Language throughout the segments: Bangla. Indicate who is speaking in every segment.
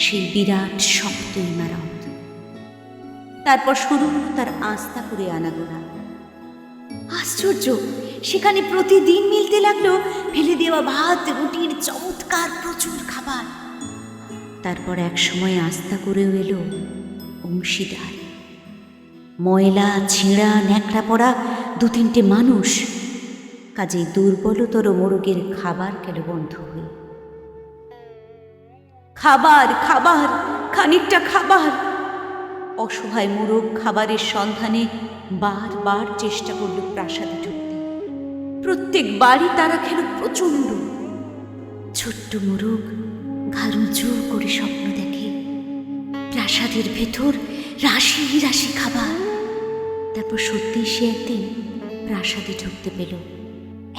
Speaker 1: সেই বিরাট শক্ত ইমারত তারপর শুরু হলো তার আস্থা করে আনাগোনা আশ্চর্য, সেখানে প্রতিদিন মিলতে লাগল ফেলে দেওয়া ভাত, রুটির চমৎকার প্রচুর খাবার। তারপর এক সময় আস্থা করেও এলো অংশীদার। ময়লা, ছিঁড়া, ন্যাকড়া পড়া দু তিনটে মানুষ। কাজেই দুর্বলতর মোরগের খাবার গেল বন্ধ হয়ে খাবার খাবার, খানিকটা খাবার। অসহায় মোরগ খাবারের সন্ধানে বারবার চেষ্টা করল প্রাসাদে ঢুকতে। প্রত্যেক বাড়ি তারা খেল প্রচণ্ড। ছোট্ট মোরগ ঘাড়ুচু করে স্বপ্ন দেখে। প্রাসাদের ভেতর রাশি রাশি খাবার। তারপর সত্যি সে একদিন প্রাসাদে ঢুকতে পেল।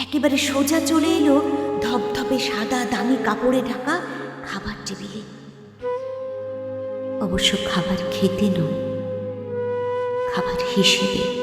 Speaker 1: একেবারে সোজা চলে এলো ধপধপে সাদা দামি কাপড়ে ঢাকা টেবিলে অবশ্য খাবার খেতে নয় খাবার হিসেবে।